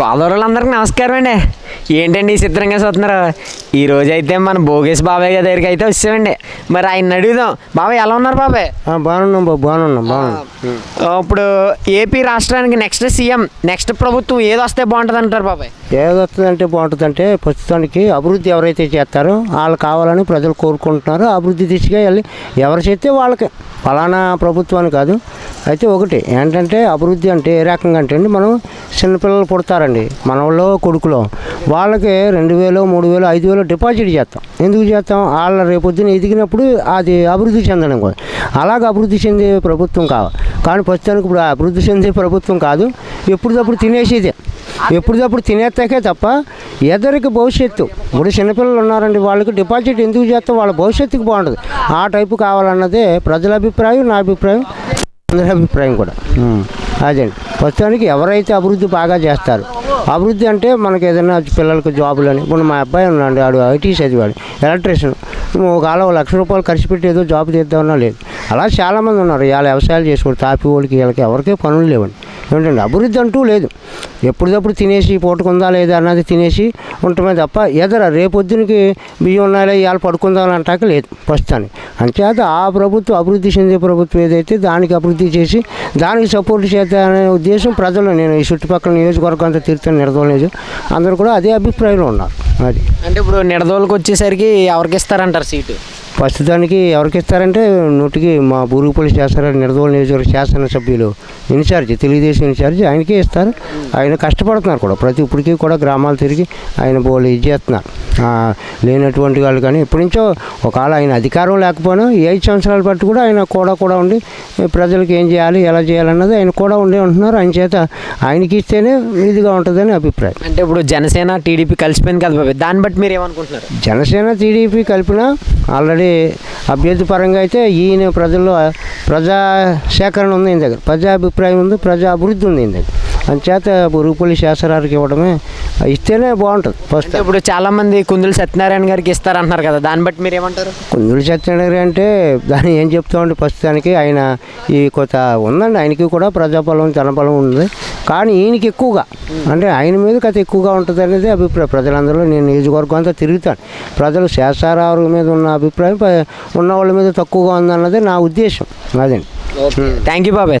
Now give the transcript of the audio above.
గోదావరి అందరికి నమస్కారం అండి ఏంటండి ఈ చిత్రంగా చూస్తున్నారు? ఈ రోజు అయితే మన భోగేష్ బాబాయ్ గారి దగ్గరికి అయితే వచ్చామండి. మరి ఆయన అడుగుదాం. బాబాయ్ ఎలా ఉన్నారు బాబాయ్? బాగున్నాం బాబు బాగున్నాం బాగున్నాం. ఇప్పుడు ఏపీ రాష్ట్రానికి నెక్స్ట్ సీఎం నెక్స్ట్ ప్రభుత్వం ఏది వస్తే బాగుంటుంది అంటారు బాబాయ్? ఏది వస్తుందంటే బాగుంటుందంటే ప్రస్తుతానికి అభివృద్ధి ఎవరైతే చేస్తారో వాళ్ళు కావాలని ప్రజలు కోరుకుంటున్నారో. అభివృద్ధి దిశగా వెళ్ళి ఎవరు చేస్తే వాళ్ళకి ఫలానా ప్రభుత్వాన్ని కాదు అయితే ఒకటి ఏంటంటే అభివృద్ధి అంటే ఏ రకంగా అంటే అండి మనం చిన్నపిల్లలు పుడతారండి మనలో కొడుకులో. వాళ్ళకి రెండు వేలు మూడు వేలు ఐదు వేలు డిపాజిట్ చేస్తాం. ఎందుకు చేస్తాం? వాళ్ళ రేపొద్దున ఎదిగినప్పుడు అది అభివృద్ధి చెందడం కూడా అలాగ అభివృద్ధి చెందే ప్రభుత్వం కావాలి కానీ ప్రస్తుతానికి ఇప్పుడు అభివృద్ధి చెందే ప్రభుత్వం కాదు. ఎప్పుడప్పుడు తినేసేదే. ఎప్పటికప్పుడు తినేస్తాకే తప్ప ఎదరికి భవిష్యత్తు. ఇప్పుడు చిన్నపిల్లలు ఉన్నారండి వాళ్ళకి డిపాజిట్ ఎందుకు చేస్తాం? వాళ్ళ భవిష్యత్తుకి బాగుంటుంది. ఆ టైపు కావాలన్నదే ప్రజల అభిప్రాయం నా అభిప్రాయం. అందరి అభిప్రాయం కూడా. ఉం. అదండి ప్రస్తుతానికి ఎవరైతే అభివృద్ధి బాగా చేస్తారు అభివృద్ధి అంటే మనకి ఏదైనా పిల్లలకి జాబులు అని ఇప్పుడు మా అబ్బాయి ఉన్నాడు ఆడు ఐటీ చదివాడు ఎలక్ట్రీషియన్. ఒకవేళ ఒక లక్ష రూపాయలు ఖర్చు పెట్టి ఏదో జాబ్ చేద్దామన్నా లేదు. అలా చాలామంది ఉన్నారు ఇవాళ వ్యవసాయాలు చేసుకోండి తాపి వాళ్ళకి వీళ్ళకి ఎవరికే పనులు లేవండి. ఏంటంటే అభివృద్ధి అంటూ లేదు. ఎప్పటిదప్పుడు తినేసి పూటకుందా లేదా అన్నది తినేసి ఉండటమే తప్ప ఎదర రేపొద్దునికి బియ్యం ఉన్నాయా ఇవాళ పడుకుందాం అంటాక లేదు ప్రస్తుతానికి. అంతేత ఆ ప్రభుత్వం అభివృద్ధి చెందే ప్రభుత్వం ఏదైతే దానికి అభివృద్ధి చేసి దానికి సపోర్ట్ చేద్దామనే ఉద్దేశం ప్రజలు నేను ఈ చుట్టుపక్కల నియోజకవర్గం అంతా తిరుగుతాను నిడదోలేదు అందరూ కూడా అదే అభిప్రాయంలో ఉన్నారు. అది. అంటే ఇప్పుడు నిడదోలకు వచ్చేసరికి ఎవరికి ఇస్తారంటారు సీటు? ప్రస్తుతానికి ఎవరికి ఇస్తారంటే నూటికి మా బూరుగుపల్లి చేస్తారు నిడదోలు నియోజకవర్గ శాసనసభ్యులు ఇన్ఛార్జ్ తెలుగుదేశం ఇన్ఛార్జ్ ఆయనకే ఇస్తారు. ఆయన కష్టపడుతున్నారు కూడా. ప్రతి ఇప్పటికీ కూడా గ్రామాలు తిరిగి ఆయన బోలు ఇది చేస్తున్నారు. లేనటువంటి వాళ్ళు కానీ ఇప్పటి నుంచో ఒకవేళ ఆయన అధికారం లేకపోయినా ఐదు సంవత్సరాల బట్టి కూడా ఆయన కూడా కూడా ఉండి ప్రజలకు ఏం చేయాలి ఎలా చేయాలన్నది ఆయన కూడా ఉండే ఉంటున్నారు. ఆయన చేత ఆయనకి ఇస్తేనే ఇదిగా ఉంటుందని అభిప్రాయం. అంటే ఇప్పుడు జనసేన టీడీపీ కలిసిపోయింది కదా దాన్ని బట్టి మీరు ఏమనుకుంటున్నారు? జనసేన టీడీపీ కలిపిన ఆల్రెడీ అభ్యర్థి పరంగా అయితే ఈయన ప్రజల్లో ప్రజా సేకరణ ఉంది ఈయన దగ్గర. ప్రజా అభిప్రాయం ఉంది ప్రజా అభివృద్ధి ఉంది ఈయన దగ్గర. అంచేత బురుగుపల్లి శాసనానికి ఇవ్వడమే ఇస్తేనే బాగుంటుంది ఫస్ట్ ఇప్పుడు చాలా మంది కుందులు సత్యనారాయణ గారికి ఇస్తారంటున్నారు కదా దాన్ని బట్టి మీరు ఏమంటారు కుందులు సత్యనారాయణ అంటే దాన్ని ఏం చెప్తామండి ప్రస్తుతానికి ఆయన ఈ కొత్త ఉందండి ఆయనకి కూడా ప్రజాబలం జనబలం ఉంది కానీ ఈయనకి ఎక్కువగా అంటే ఆయన మీద కథ ఎక్కువగా ఉంటుంది అనేది అభిప్రాయం. ప్రజలందరూ నేను నియోజకవర్గం అంతా తిరుగుతాను. ప్రజలు శేషారావు మీద ఉన్న అభిప్రాయం ఉన్న వాళ్ళ మీద తక్కువగా ఉందన్నది నా ఉద్దేశం. అదండి. థ్యాంక్ యూ బాబాయ్.